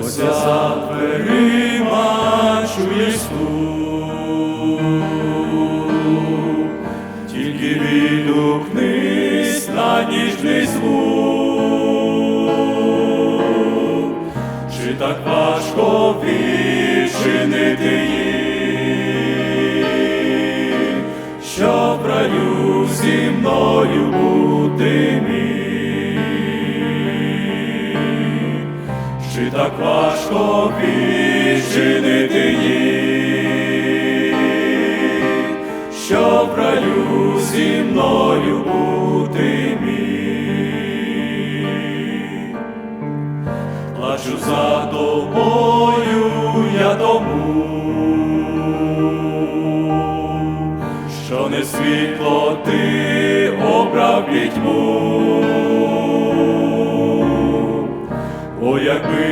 ось я за дверима тільки відгукнись на ніжний звук, чи так важко відчинити їх, що в раю зі мною бути міг. Чи так важко відчинити їх, що в раю зі мною бути міг. Плачу за тобою я тому, що не світло ти обрав пітьму. О, якби,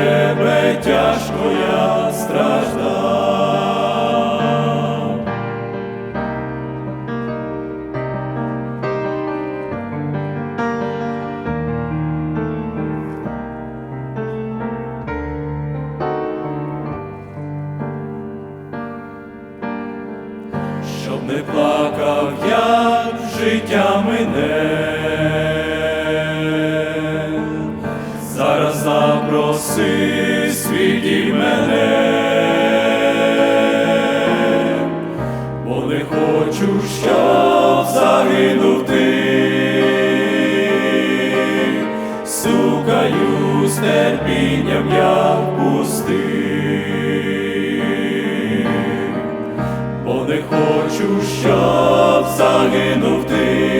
не плакав, як життя мине. Зараз запроси світі мене, бо не хочу, щоб загинув ти. Сукаю терпінням я впустив не хочу, щоб загинув ти,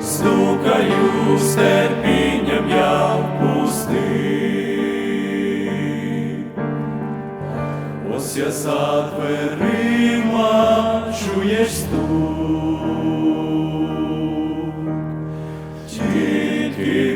стукаю з терпінням я впусти, ось я за дверима чуєш стук, тільки